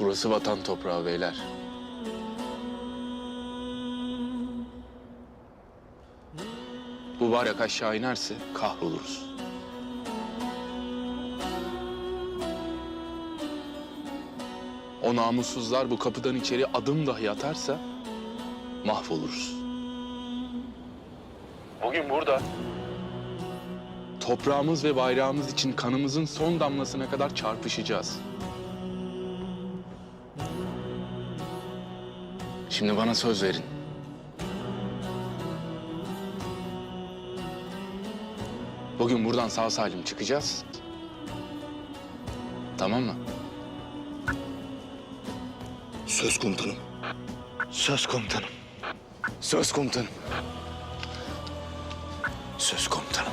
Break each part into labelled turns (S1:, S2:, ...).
S1: Burası vatan toprağı beyler. Bu bayrak aşağı inerse kahroluruz. O namussuzlar bu kapıdan içeri adım dahi atarsa mahvoluruz. Bugün burada toprağımız ve bayrağımız için kanımızın son damlasına kadar çarpışacağız. Şimdi bana söz verin. Bugün buradan sağ salim çıkacağız. Tamam mı?
S2: Söz komutanım.
S1: Söz komutanım. Söz komutanım. Söz komutanım.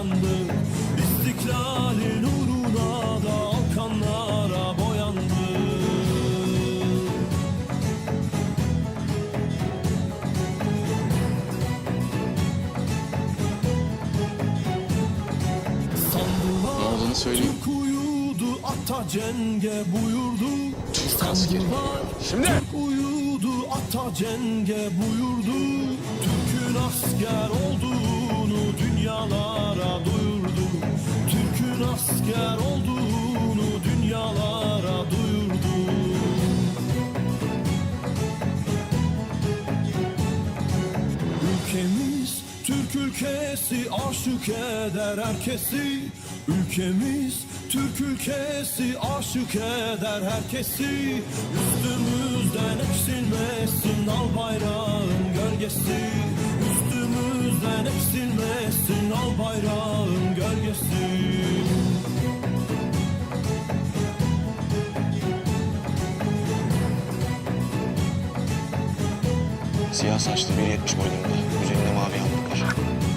S1: Olduğunu söyleyeyim.
S3: Türk uyudu ata cenge buyurdu
S1: Türk askeri. Şimdi.
S3: Türk uyudu ata cenge buyurdu Türk'ün asker olduğunu dünyalara duyurdu Türk'ün asker olduğunu dünyalara duyurdu Ülkemiz Türk ülkesi aşık eder herkesi Ülkemiz Türk ülkesi aşık eder herkesi Üstümüzden eksilmesin al bayrağın gölgesi Üstümüzden eksilmesin al bayrağın gölgesi
S2: Siyah saçlı 1.70 boylarında. Üzerinde mavi yağmurluklar.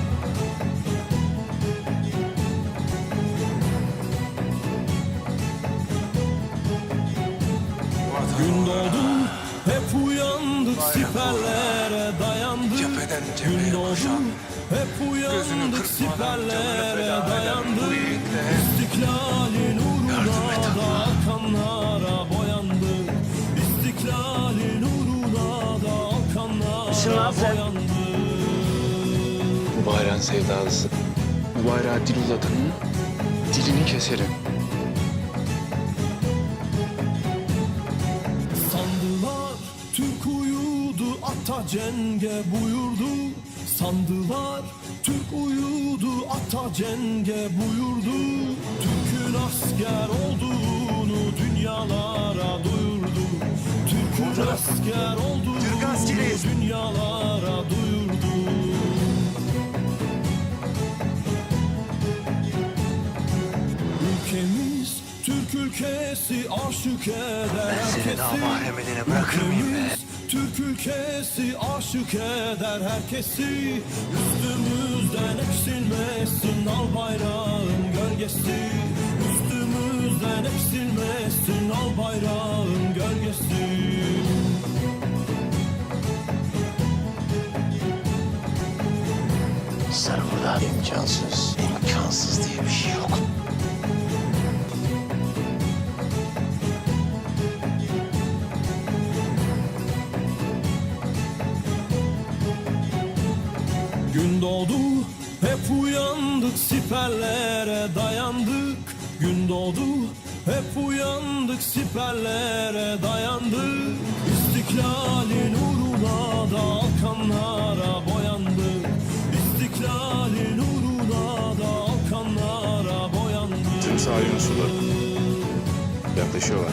S3: Gün doğdu hep uyandık siperlere dayandık. Gün doğdu hep uyandık siperlere dayandık. İstiklalin uğruna da kanlara boyandık. İstiklalin uğruna da kanlara boyandık.
S1: Bu bayrağın sevdalısı. Bu dil uzatanın dilini keserim.
S3: Ata cenge buyurdu Sandılar Türk uyudu ata cenge buyurdu. Türk'ün asker olduğunu dünyalara duyurdu. Türk'ün asker olduğunu dünyalara duyurdu. Ülkemiz Türk ülkesi aşık eder herkesi.
S2: daha mahremine bırakır mıyım be?
S3: Türk ülkesi aşık eder herkesi. Üstümüzden eksilmesin al bayrağın gölgesi. Üstümüzden eksilmesin al bayrağın gölgesi.
S2: Burada imkansız, imkansız diye
S3: Gün doğdu hep uyandık siperlere dayandık Gün doğdu hep uyandık siperlere dayandık İstiklalin uğruna da alkanlara boyandık İstiklalin uğruna da alkanlara boyandık
S1: Tüm sahil unsurları. Yaklaşıyorlar.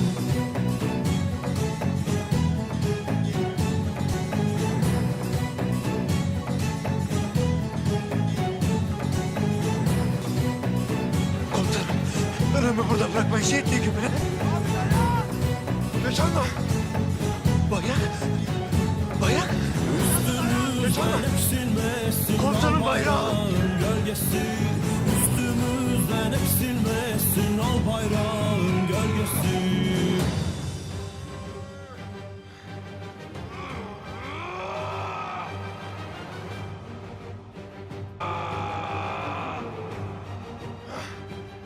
S4: ölümü burada bırakmayın. Şehitliği gömüle. Yaşanma. Bayrak. Bayrak. Komutanım
S3: al
S4: bayrağı.
S3: bayrağın